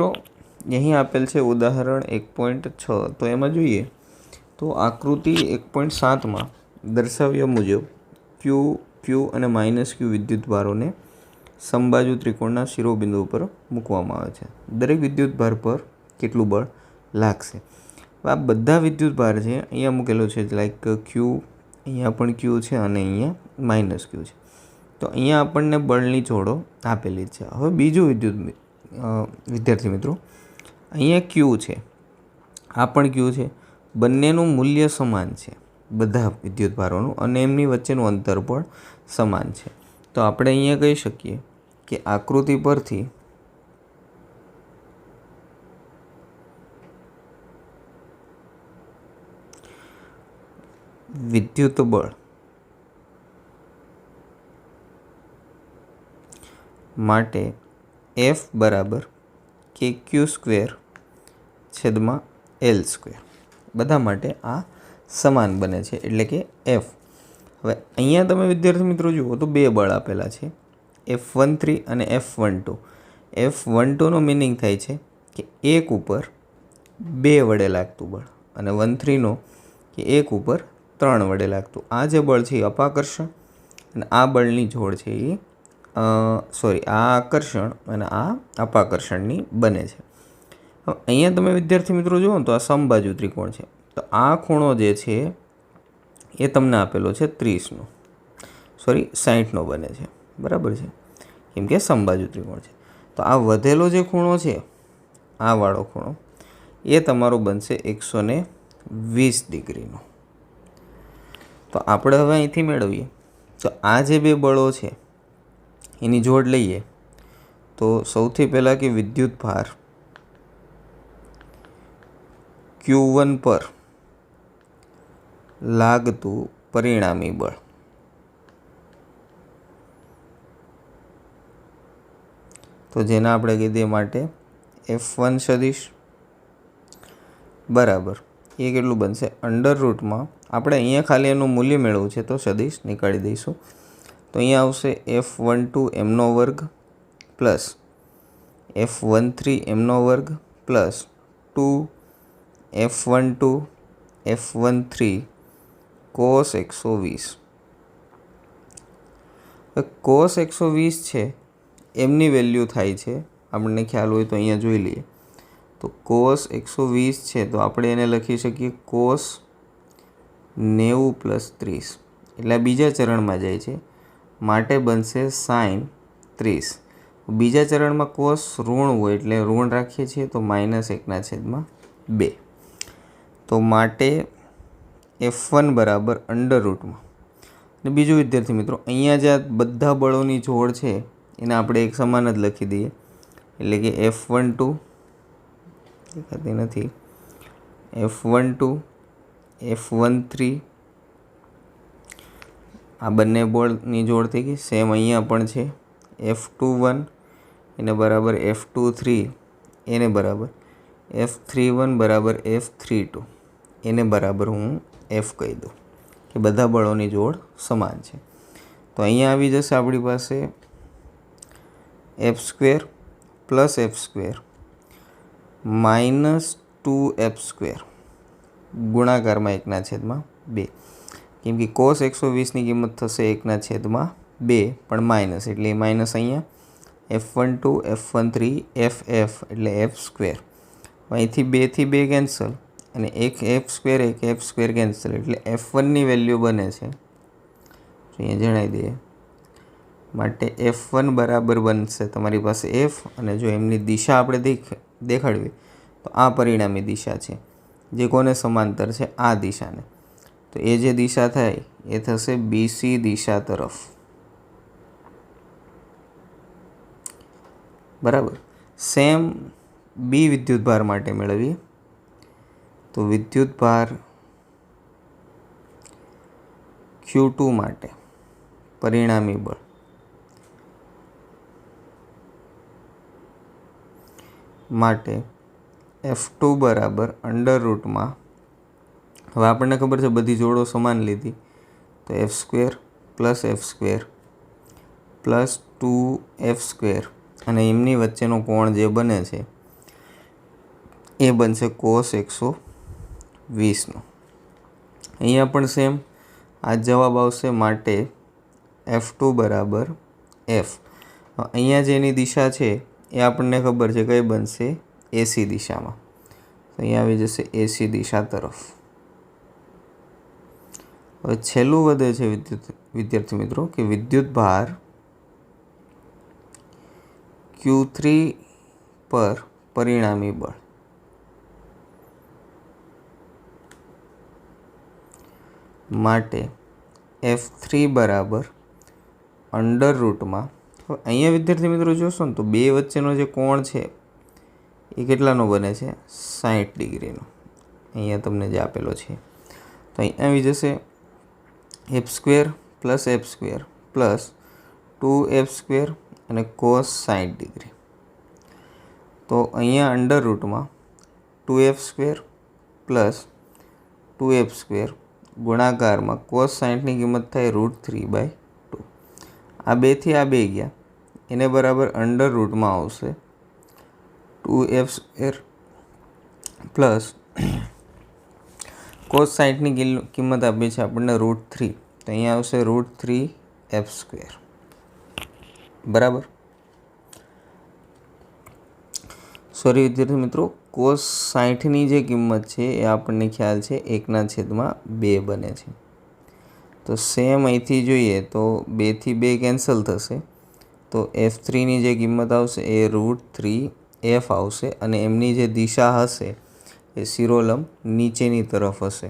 મિત્રો, અહીં આપેલ છે ઉદાહરણ એક પોઈન્ટ છ. તો એમાં જોઈએ, તો આકૃતિ એક પોઈન્ટ સાતમાં દર્શાવ્યા મુજબ ક્યુ ક્યુ અને માઇનસ ક્યુ વિદ્યુત ભારોને સમબાજુ ત્રિકોણના શિરોબિંદુ ઉપર મૂકવામાં આવે છે. દરેક વિદ્યુત ભાર પર કેટલું બળ લાગશે? આ બધા વિદ્યુત ભાર છે, અહીંયા મૂકેલો છે લાઈક ક્યુ અહીંયા પણ ક્યુ છે અને અહીંયા માઇનસ ક્યુ છે. તો અહીંયા આપણને બળની જોડો આપેલી છે. હવે બીજું વિદ્યુત વિદ્યાર્થી મિત્રો, અહીંયા ક્યુ છે? આ પણ ક્યુ છે? બંનેનું મૂલ્ય સમાન છે. બધા વિદ્યુત ભારોનું અને એમની વચ્ચેનું અંતર પણ સમાન છે. તો આપણે અહીંયા કહી શકીએ કે આકૃતિ પરથી વિદ્યુત બળ માટે એફ બરાબર કે ક્યુ સ્ક્વેર છેદમાં એલ સ્ક્વેર. બધા માટે આ સમાન બને છે, એટલે કે એફ. હવે અહીંયા તમે વિદ્યાર્થી મિત્રો જુઓ તો બે બળ આપેલા છે, એફ વન થ્રી અને F one two. F one ટુનો meaning થાય છે કે એક ઉપર બે વડે લાગતું બળ અને વન થ્રીનો કે એક ઉપર ત્રણ વડે લાગતું. આ જે બળ છે એ અપાકર્ષણ અને આ બળની જોડ છે એ સોરી આ આકર્ષણ અને આ અપાકર્ષણની બને છે. અહીંયા તમે વિદ્યાર્થી મિત્રો જુઓ તો આ સમબાજુ ત્રિકોણ છે. તો આ ખૂણો જે છે એ તમને આપેલો છે ત્રીસનો. સોરી સાહીઠનો બને છે. બરાબર છે? કેમ કે સમબાજુ ત્રિકોણ છે. તો આ વધેલો જે ખૂણો છે, આ વાળો ખૂણો, એ તમારો બનશે એકસો ને વીસ ડિગ્રીનો. તો આપણે હવે અહીંથી મેળવીએ. તો આ જે બે બળો છે એની જોડ લઈએ, તો સૌથી પહેલાં કે વિદ્યુત ભાર ક્યુ વન પર લાગતું પરિણામી બળ. તો જેના આપણે કીધે માટે એફ વન સદીશ બરાબર, એ કેટલું બનશે? અંડર રૂટમાં આપણે અહીંયા ખાલી એનું મૂલ્ય મેળવવું છે તો સદીશ નીકાળી દઈશું. તો અહીંયા આવશે એફ વન ટુ એમનો વર્ગ પ્લસ એફ વન થ્રી એમનો વર્ગ plus two F one two F one three cos એકસો વીસ. કોસ એકસો વીસ છે, એમની વેલ્યુ થાય છે, આપણને ખ્યાલ હોય તો અહીંયા જોઈ લઈએ. તો કોસ એકસો વીસ છે, તો આપણે એને લખી શકીએ કોસ નેવું પ્લસ ત્રીસ. એટલે બીજા ચરણમાં જાય છે. માટે બનશે સાઈન ત્રીસ. બીજા ચરણમાં કોસ ઋણ હોય એટલે ઋણ રાખીએ છીએ તો માઇનસ એકના છેદમાં બે. તો માટે એફ વન બરાબર અંડર રૂટમાં. અને બીજું વિદ્યાર્થી મિત્રો, અહીંયા જે બધા બળોની જોડ છે, એને આપણે એક સમાન જ લખી દઈએ. એટલે કે એફ વન ટુ, દેખાતી નથી. F one two, F one three આ બંને બોર્ડની જોડ થઈ ગઈ. સેમ અહીંયા પણ છે. એફ ટુ વન એને બરાબર એફ ટુ થ્રી એને બરાબર એફ થ્રી વન બરાબર એફ થ્રી ટુ એને બરાબર હું એફ કહી દઉં કે બધા બળોની જોડ સમાન છે. તો અહીંયા આવી જશે આપણી પાસે F square plus F square minus two F square ગુણાકારમાં એકના છેદમાં બે. કેમ કે કોસ એકસો વીસની કિંમત થશે એકના છેદમાં બે, પણ માઇનસ એટલે એ માઇનસ અહીંયા F one two F one three F F એટલે એફ સ્ક્વેર અહીંથી બેથી બે કેન્સલ અને એક એફ સ્ક્વેર એક એફ સ્ક્વેર કેન્સલ એટલે એફ વનની વેલ્યુ બને છે. અહીંયા જણાવી દઈએ. માટે એફ વન બરાબર બનશે તમારી પાસે એફ અને જો એમની દિશા આપણે દેખ, દેખાડવી, તો આ પરિણામી દિશા છે, જે કોને સમાંતર છે? આ દિશાને. તો એ જે દિશા થાય, એ થશે બીસી દિશા તરફ. બરાબર? સેમ બી વિદ્યુત ભાર માટે મેળવીએ. તો વિદ્યુત ભાર ક્યુ ટુ માટે પરિણામી બળ. માટે એફ ટુ બરાબર અંડર રૂટમાં હવે આપણને ખબર છે બધી જોડો સમાન લીધી. તો F square plus F square plus two F square અને એમની વચ્ચેનો કોણ જે બને છે, એ બનશે કોસ એકસો વીસનો. અહીંયા પણ સેમ આ જવાબ આવશે માટે એફ ટુ બરાબર એફ અહીંયા જેની દિશા છે, એ આપણને ખબર છે કઈ બનશે? એસી દિશામાં. તો અહીંયા આવી જશે એસી દિશા તરફ. હવે છેલ્લું વધે છે વિદ્યુત વિદ્યાર્થી મિત્રો કે વિદ્યુત ભાર ક્યુ થ્રી પર પરિણામી બળ. માટે એફ થ્રી બરાબર અંડર રૂટમાં હવે અહીંયા વિદ્યાર્થી મિત્રો જોશો ને તો બે વચ્ચેનો જે કોણ છે, એ કેટલાનો બને છે? સાઠ ડિગ્રીનો. અહીંયા તમને જે આપેલો છે. તો અહીં આવી જશે F square plus F square plus two F square અને કોસ સાઠ ડિગ્રી તો અહીંયા under રૂટમાં two F square plus two F square ગુણાકારમાં કોસ સાઠની કિંમત થાય રૂટ થ્રી બાય ટુ આ બેથી આ બે ગયા. એને બરાબર અંડર રૂટમાં આવશે two F square plus cos સાઠની કિંમત આપી છે આપણને રૂટ થ્રી તો અહીંયા આવશે રૂટ થ્રી એફ સ્ક્વેર બરાબર? સોરી વિદ્યાર્થી મિત્રો કોસ સાઠની જે કિંમત છે એ આપણને ખ્યાલ છે એકના છેદમાં બે બને છે. તો સેમ અહીંથી જોઈએ તો બેથી બે કેન્સલ થશે. તો એફ થ્રીની જે કિંમત આવશે એ રૂટ થ્રી એફ આવશે અને એમની જે દિશા હશે એ શિરોલંબ નીચેની તરફ હશે.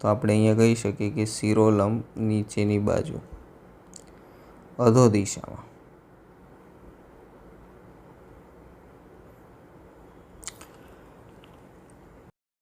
તો આપણે અહીંયા કહી શકીએ કે શિરોલંબ નીચેની બાજુ. અધો દિશામાં.